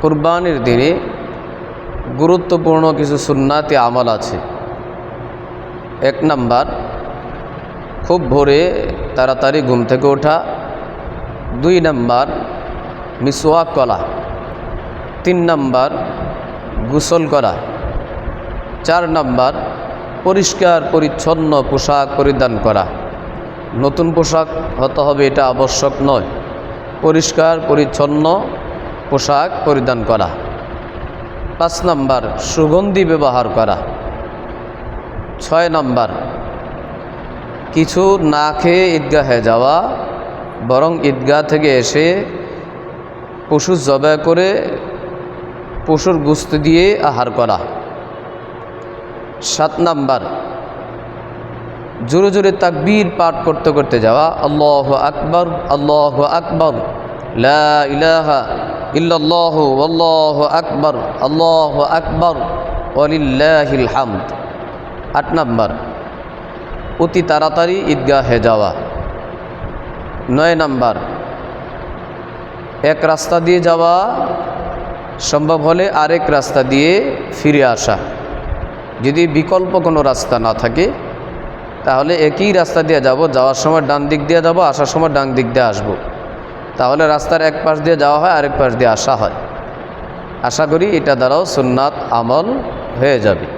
কুরবানির দিনে গুরুত্বপূর্ণ কিছু সুন্নাতি আমল আছে। এক নাম্বার, খুব ভোরে তাড়াতাড়ি ঘুম থেকে ওঠা। দুই নাম্বার, মিসওয়াক করা। তিন নাম্বার, গোসল করা। চার নাম্বার, পরিষ্কার, পরিচ্ছন্ন পোশাক পরিধান করা। নতুন পোশাক হতে হবে এটা আবশ্যক নয়। পরিষ্কার, পরিচ্ছন্ন পোশাক পরিধান করা। পাঁচ নাম্বার, সুগন্ধি ব্যবহার করা। ছয় নাম্বার, কিছু না খেয়ে ঈদগাহে যাওয়া, বরং ঈদগাহ থেকে এসে পশু জবাই করে পশুর গুস্ত দিয়ে আহার করা। সাত নাম্বার, জোরে জোরে তাকবীর পাঠ করতে করতে যাওয়া। আল্লাহ আকবর আল্লাহ আকবর। লা ইলাহা ইল্লাল্লাহ আল্লাহ আকবর আল্লাহ আকবর, ওয়ালিল্লাহিল হামদ। আট নাম্বার, অতি তাড়াতাড়ি ঈদগাহে যাওয়া। নয় নাম্বার, এক রাস্তা দিয়ে যাওয়া সম্ভব হলে আরেক রাস্তা দিয়ে ফিরে আসা। যদি বিকল্প কোনো রাস্তা না থাকে, তাহলে একই রাস্তা দিয়ে যাব, যাওয়ার সময় ডান দিক দিয়ে যাব, আসার সময় ডান দিক দিয়ে আসব। তাহলে রাস্তার এক পাশ দিয়ে যাওয়া হয়, আরেক পাশ দিয়ে আসা হয়। আশা করি এটা দ্বারাও সুন্নাত আমল হয়ে যাবে।